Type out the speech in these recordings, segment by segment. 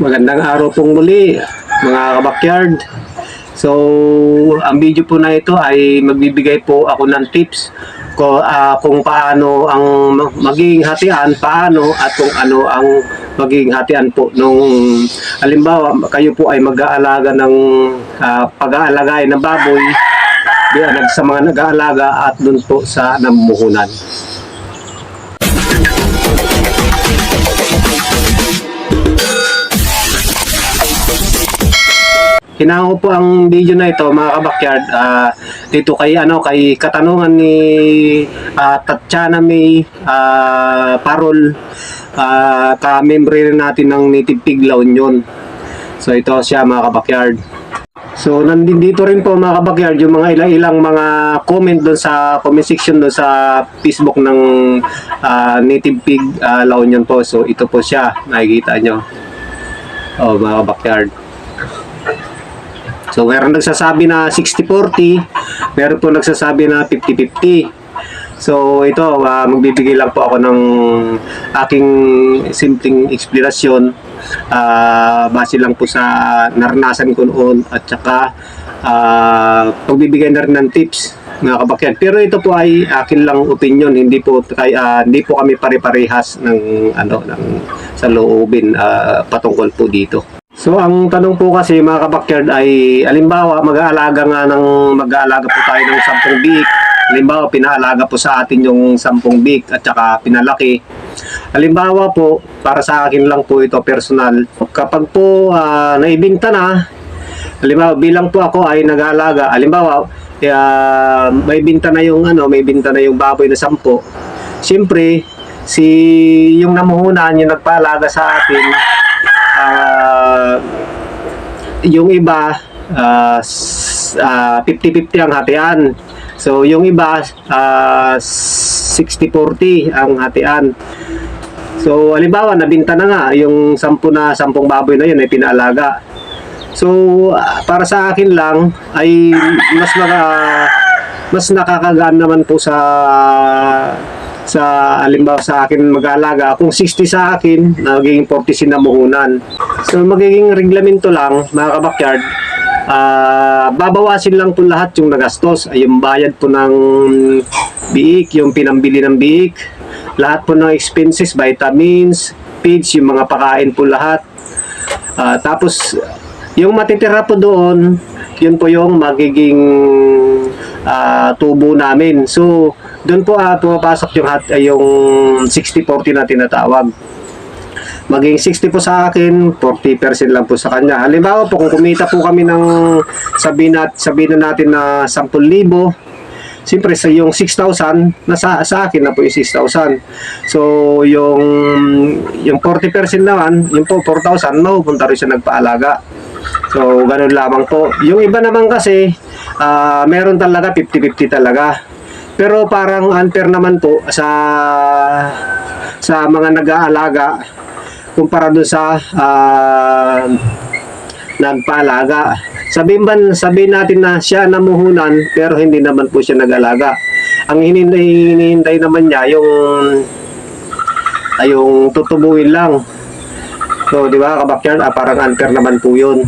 Magandang araw pong muli, mga kabakyard. So, ang video po na ito ay magbibigay po ako ng tips ko, ah, kung paano ang magiging hatian, paano at kung ano ang magiging hatian po nung halimbawa kayo po ay mag-aalaga ng ah, pag-aalagay ng baboy diyan sa mga nag-aalaga at dun po sa namumuhunan. Hinango po ang video na ito mga kabakyard ah, dito kay ano kay katanungan ni ah, Tatiana May ah, Parol ka-member rin natin ng Native Pig La Union. So ito siya mga kabakyard. So nandito rin po mga kabakyard yung mga ilang-ilang mga comment doon sa comment section doon sa Facebook ng ah, Native Pig ah, La Union po. So ito po siya, nakikita nyo. Oh mga kabakyard. So, meron nagsasabi na 60-40, meron po nagsasabi na 50-50. So, ito, ah, magbibigay lang po ako ng aking simpleng explanation ah, base lang po sa naranasan ko noon at saka ah, pagbibigay na rin ng tips mga kabakyan. Pero ito po ay akin lang opinion, hindi po kay ah, hindi po kami pare-parehas ng ano ng sa loobin ah, patungkol po dito. So ang tanong po kasi mga kabakyard ay alimbawa mag-aalaga nga ng mag-aalaga po tayo ng 10 biik. Halimbawa pinaalaga po sa atin yung 10 biik at saka pinalaki. Halimbawa po para sa akin lang po ito personal. Kapag po ah, naibinta na halimbawa bilang po ako ay nag-aalaga halimbawa uh, may binta na yung ano may binta na yung baboy na 10. Siyempre si yung namuhunan yung nagpaalaga sa atin ah, yung iba s- ah, 50-50 ang hatian. So yung iba ah, 60-40 ang hatian. So halimbawa nabinta na nga yung 10 na 10 baboy na yun ay pinaalaga. So ah, para sa akin lang ay mas mga mas nakakagaan naman po sa sa alimbawa sa akin mag-aalaga kung 60 sa akin nagiging 40 sinamuhunan so magiging reglamento lang mga kabakyard ah babawasin lang po lahat yung nagastos. Ay yung bayad po ng biik yung pinambili ng biik lahat po ng expenses vitamins feeds yung mga pakain po lahat. Ah, tapos yung matitira po doon yun po yung magiging ah, tubo namin. So, doon po ah, pumapasok yung, hat, ay yung 60-40 na tinatawag. Maging 60 po sa akin, 40% lang po sa kanya. Halimbawa po, kung kumita po kami ng sabihin, nat, sabihin na natin na 10,000, Siyempre sa yung 6,000 nasa sa akin na po yung 6,000. So yung yung 40% naman, yung po 4,000 mapupunta rin siya nagpaalaga. So ganun lamang po. Yung iba naman kasi ah, meron talaga 50-50 talaga. Pero parang unfair naman po sa sa mga nag-aalaga kumpara doon sa ah, nagpaalaga. Sabihin ba, sabihin natin na siya namuhunan pero hindi naman po siya nag-alaga. Ang hinihintay, hinihintay naman niya yung ay yung tutubuin lang. So, di ba, kabakyard, ah, parang unfair naman po yun.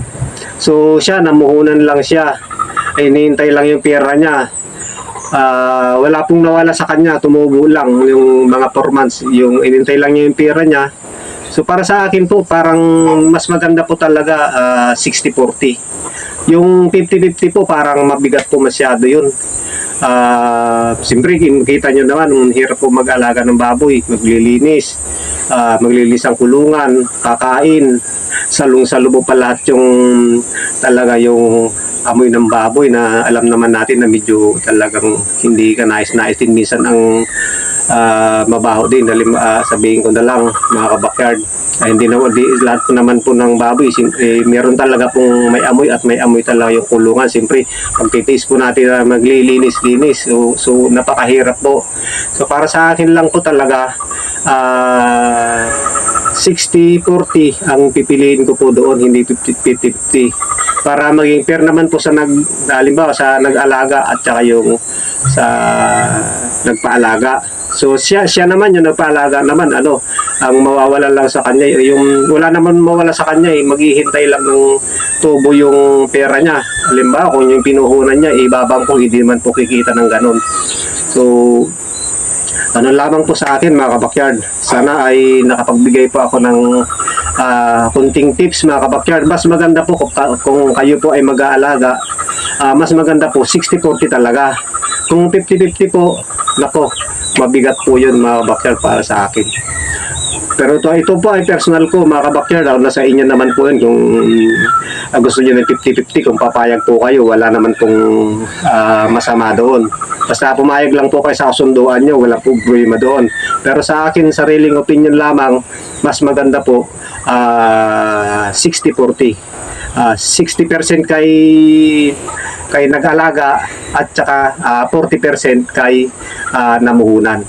So, siya, namuhunan lang siya. Ay, hinihintay lang yung pera niya. Ah, wala pong nawala sa kanya, tumubo lang yung mga 4 months. Yung inintay lang niya yung pera niya. So, para sa akin po, parang mas maganda po talaga ah, 60-40. Yung 50-50 po, parang mabigat po masyado yun. Ah, siyempre, kita nyo naman, hirap po mag-alaga ng baboy, maglilinis, ah, maglilinis ang kulungan, kakain, salong-salo po pa lahat yung talaga yung amoy ng baboy na alam naman natin na medyo talagang hindi ka nais-nais din. Minsan ang ah, mabaho din. Halim, ah, sabihin ko na lang mga kabakyard ah, hindi naman di, lahat po naman po ng baboy siyempre meron talaga pong may amoy at may amoy talaga yung kulungan. Siyempre pagtitiis po natin na maglilinis-linis. So, so napakahirap po. So para sa akin lang po talaga ah 60-40 ang pipiliin ko po doon, hindi 50-50. Para maging fair naman po sa nag, halimbawa sa nag-alaga at saka yung sa nagpaalaga. So siya siya naman yung nagpaalaga naman ano ang mawawala lang sa kanya yung wala naman mawala sa kanya eh maghihintay lang ng tubo yung pera niya. Halimbawa kung yung pinuhunan niya ibabang po hindi man po kikita ng ganun. So ano lamang po sa akin mga kabakyard. Sana ay nakapagbigay po ako ng ah, kunting tips mga kabakyard. Mas maganda po kung, kayo po ay mag-aalaga, ah, mas maganda po 60-40 talaga. Kung 50-50 po, nako, mabigat po yun mga kabakyard para sa akin. Pero ito, ito po ay personal ko mga kabakyard. Ako nasa inyo naman po yun kung ah, gusto nyo ng 50-50 kung papayag po kayo. Wala naman pong ah, masama doon. Basta pumayag lang po kayo sa kasunduan nyo. Wala po problema doon. Pero sa akin, sariling opinion lamang, mas maganda po ah, 60-40. Ah, 60% kay kay nag-alaga at saka ah, 40% kay ah, namuhunan.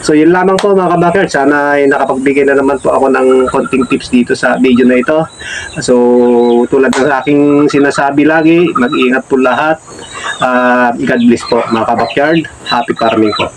So yun lamang po mga kabakers. Sana ay nakapagbigay na naman po ako ng konting tips dito sa video na ito. So tulad ng aking sinasabi lagi, mag-ingat po lahat. Ah, God bless po mga kabakyard. Happy farming po.